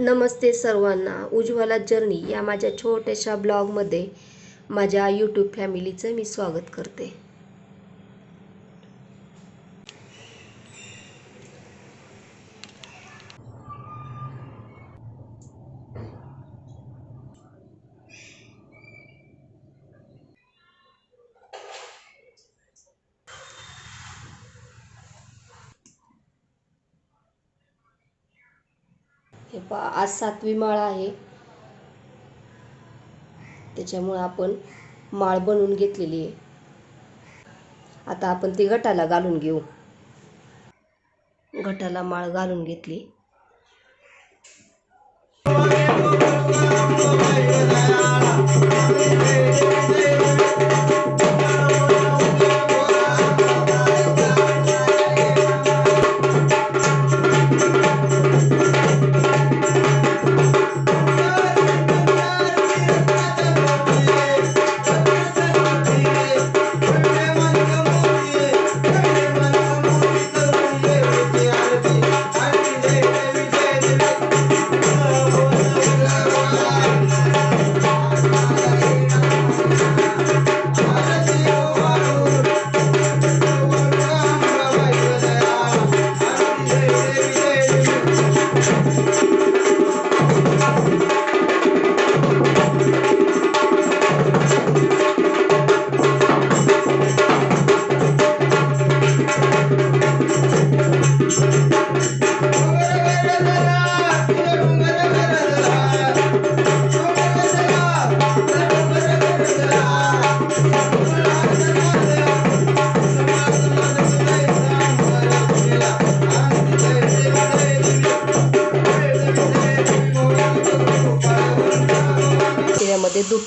नमस्ते सर्वांना. उज्ज्वला जर्नी या माझ्या छोट्याशा ब्लॉगमध्ये माझ्या यूट्यूब फॅमिलीचं मी स्वागत करते. हे पा आज सातवी माळ आहे. त्याच्यामुळं आपण माळ बनवून घेतलेली आहे. आता आपण ती गटाला घालून घेऊ. गटाला माळ घालून घेतली.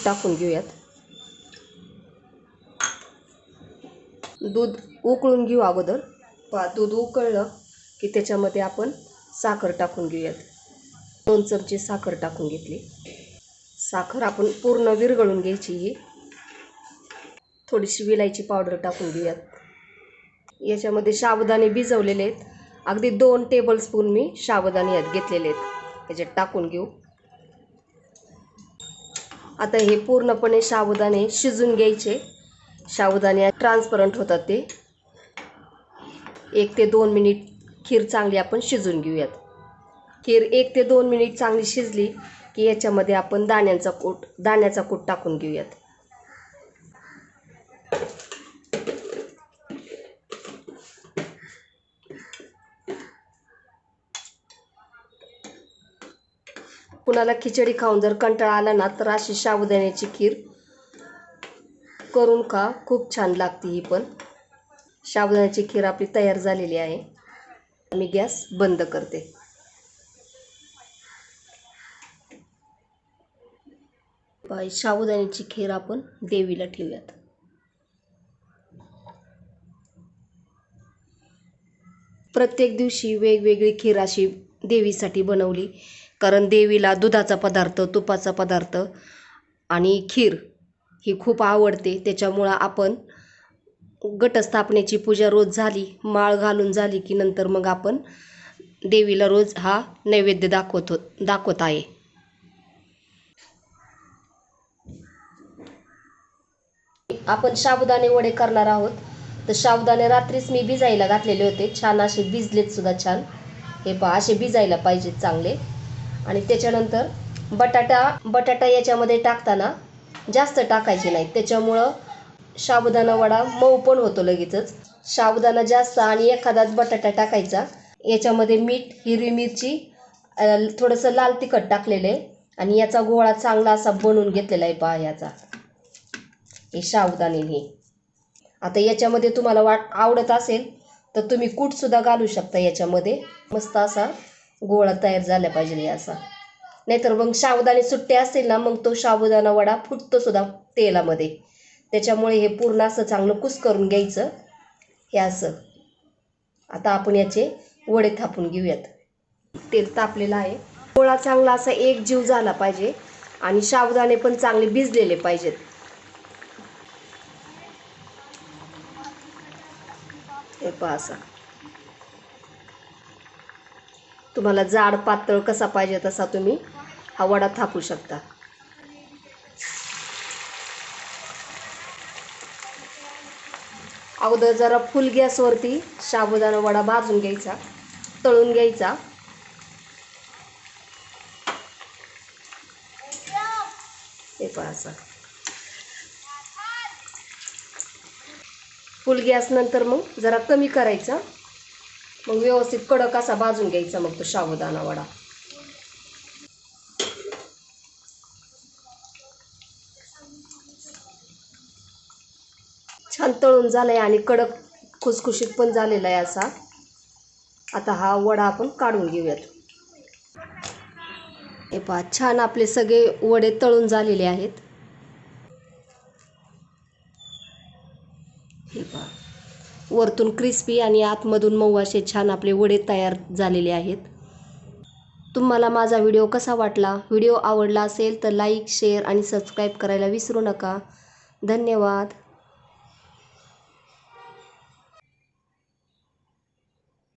दूध टाकून घेऊयात. दूध उकळून घेऊ अगोदर. दूध उकळलं की त्याच्यामध्ये आपण साखर टाकून घेऊयात. दोन चमचे साखर टाकून घेतली. साखर आपण पूर्ण विरघळून घ्यायची ही थोडीशी विलायची पावडर टाकून घेऊयात. याच्यामध्ये साबुदाणे भिजवलेले आहेत. अगदी दोन टेबलस्पून मी साबुदाणे यात घेतलेले आहेत. याच्यात टाकून घेऊ. आता हे पूर्णपणे साबुदाणे शिजून घ्यायचे. साबुदाणे ट्रान्सपरंट होतात ते. एक ते दोन मिनिट खीर चांगली आपण शिजून घेऊयात. खीर एक ते दोन मिनिट चांगली शिजली की याच्यामध्ये आपण दाण्यांचा कूट दाण्याचा कूट टाकून घेऊयात. कुणाला खिचडी खाऊन जर कंटाळा आला ना तर अशी साबुदाण्याची खीर करून खा. खूप छान लागते ही पण. साबुदाण्याची खीर आपली तयार झालेली आहे. मी गॅस बंद करते. बाई साबुदाण्याची खीर आपण देवीला ठेवूयात. प्रत्येक दिवशी वेगवेगळी खीर अशी देवीसाठी बनवली. कारण देवीला दुधाचा पदार्थ तुपाचा पदार्थ आणि खीर ही खूप आवडते. त्याच्यामुळं आपण घटस्थापनेची पूजा रोज झाली माळ घालून झाली की नंतर मग आपण देवीला रोज हा नैवेद्य दाखवत हो दाखवत आहे. आपण साबुदाणे वडे करणार आहोत. तर साबुदाणे रात्रीच मी भिजायला घातलेले होते. छान असे भिजलेत सुद्धा छान. हे पहा असे भिजायला पाहिजेत चांगले. आणि त्याच्यानंतर बटाटा बटाटा याच्यामध्ये टाकताना जास्त टाकायचे नाही. त्याच्यामुळं साबुदाणा वडा मऊ पण होतो लगेचच. साबुदाणा जास्त आणि एखादाच बटाटा टाकायचा. याच्यामध्ये मीठ हिरवी मिरची थोडंसं लाल तिखट टाकलेलं आहे. आणि याचा गोळा चांगला असा बनवून घेतलेला आहे पहा याचा. हे साबुदाणे हे. आता याच्यामध्ये तुम्हाला वाट आवडत असेल तर तुम्ही कूटसुद्धा घालू शकता याच्यामध्ये. मस्त असा गोळा तयार झाला पाहिजे हे असा. नाहीतर मग साबुदाणे सुट्टे असतील ना मग तो साबुदाणा वडा फुटतो सुद्धा तेलामध्ये. त्याच्यामुळे हे पूर्ण असं चांगलं कुस करून घ्यायचं. हे असं. आता आपण याचे वडे थापून घेऊयात. तेल तापलेलं आहे. गोळा चांगला असा एक जीव झाला पाहिजे आणि साबुदाणे पण चांगले भिजलेले पाहिजेत. हे पहा असा. तुम्हाला जाड पातळ कसा पाहिजे तसा तुम्ही हा वडा थापू शकता. अगोदर जरा फुल गॅसवरती साबुदाणा वडा भाजून घ्यायचा तळून घ्यायचा. हे पहा फुल गॅस नंतर मग जरा कमी करायचा. मग व्यवस्थित कडक असा भाजून घ्यायचा मग तो साबुदाणा वडा. छान तळून झालाय आणि कडक खुसखुशीत पण झालेला आहे असा. आता हा वडा आपण काढून घेऊयात. हे पहा छान आपले सगळे वडे तळून झालेले आहेत. हे पहा. वरतून क्रिस्पी आणि आतमधून मऊ असे छान आपले वडे तयार झालेले आहेत. तुम्हाला माझा व्हिडिओ कसा वाटला? व्हिडिओ आवडला असेल तर लाईक शेअर आणि सबस्क्राईब करायला विसरू नका. धन्यवाद.